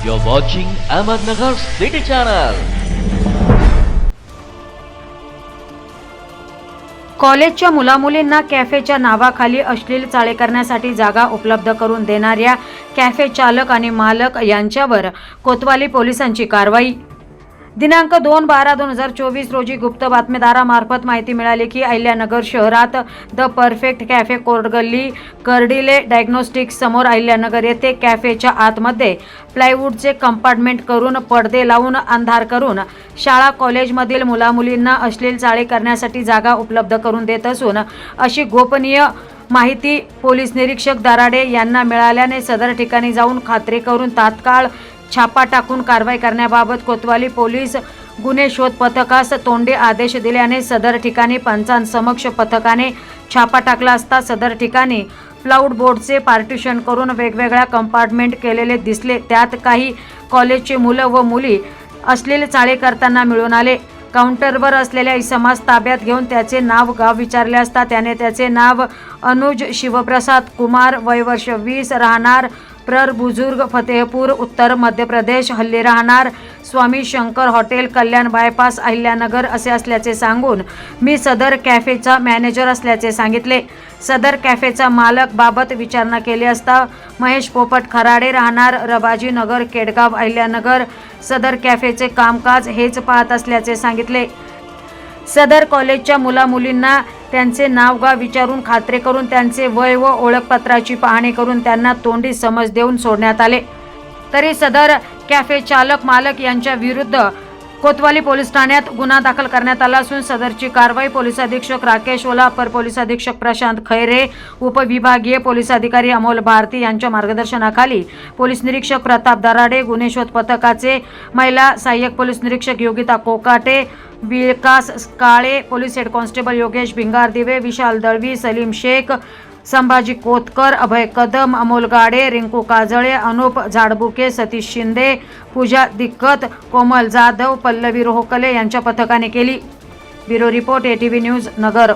You're watching Ahmednagar City Channel. कॉलेजच्या मुलामुलींना कॅफेच्या नावाखाली अश्लील चाळे करण्यासाठी जागा उपलब्ध करून देणाऱ्या कॅफे चालक आणि मालक यांच्यावर कोतवाली पोलिसांची कारवाई दिनांक दोन बारा दोन हजार चोवीस रोजी गुप्त बातमीदारामार्फत माहिती मिळाली की अहिल्यानगर शहरात the perfect cafe Korgalli Kardile diagnostics समोर अहिल्यानगर येथे कॅफेच्या आतमध्ये प्लायवूडचे कंपार्टमेंट करून पडदे लावून अंधार करून शाळा कॉलेजमधील मुलामुलींना अश्लील चाळे करण्यासाठी जागा उपलब्ध करून देत असून अशी गोपनीय माहिती पोलीस निरीक्षक दराडे यांना मिळाल्याने सदर ठिकाणी जाऊन खात्री करून तात्काळ छापा टाकून कारवाई करण्याबाबत कोतवाली पोलीस गुन्हे शोध पथकास तोंडी आदेश दिल्याने सदर ठिकाणी पंचांसमक्ष पथकाने छापा टाकला असता सदर ठिकाणी प्लाऊड बोर्डचे पार्टिशन करून वेगवेगळ्या कंपार्टमेंट केलेले दिसले. त्यात काही कॉलेजचे मुलं व मुली असलेले चाळे करताना मिळून आले. काउंटरवर असलेल्या इसमास ताब्यात घेऊन त्याचे नाव गाव विचारले असता त्याने त्याचे नाव अनुज शिवप्रसाद कुमार वय वर्ष वीस राहणार प्रर बुजुर्ग फतेहपूर उत्तर मध्य प्रदेश हल्ली राहणार स्वामी शंकर हॉटेल कल्याण बायपास अहिल्यानगर असे असल्याचे सांगून मी सदर कॅफेचा मॅनेजर असल्याचे सांगितले. सदर कॅफेचा मालक बाबत विचारणा केली असता महेश पोपट खराडे राहणार रबाजी नगर केडगाव अहिल्यानगर सदर कॅफेचे कामकाज हेच पाहत असल्याचे सांगितले. सदर कॉलेजच्या मुलामुलींना त्यांचे नाव गाव विचारून खात्री करून त्यांचे वय व ओळखपत्राची पाहणी करून त्यांना तोंडी समज देऊन सोडण्यात आले. तरी सदर कॅफे चालक मालक यांच्या विरुद्ध कोतवाली पोलीस ठाण्यात गुन्हा दाखल करण्यात आला असून सदरची कारवाई पोलीस अधीक्षक राकेश ओला अपर पोलीस अधीक्षक प्रशांत खैरे उपविभागीय पोलीस अधिकारी अमोल भारती यांच्या मार्गदर्शनाखाली पोलीस निरीक्षक प्रताप दराडे गुन्हे शोध पथकाचे महिला सहाय्यक पोलीस निरीक्षक Yogita Kokate Vikas Kale police head constable Yogesh Bhingardive Vishal Dalvi Salim Shaikh Sambhaji Kotkar अभय कदम अमोल गाडे रिंकू काजळे अनुप झाडबुके सतीश शिंदे पूजा दिक्कत कोमल जाधव पल्लवी रोहकले यांच्या पथकाने केली. Bureau report ATV news Nagar.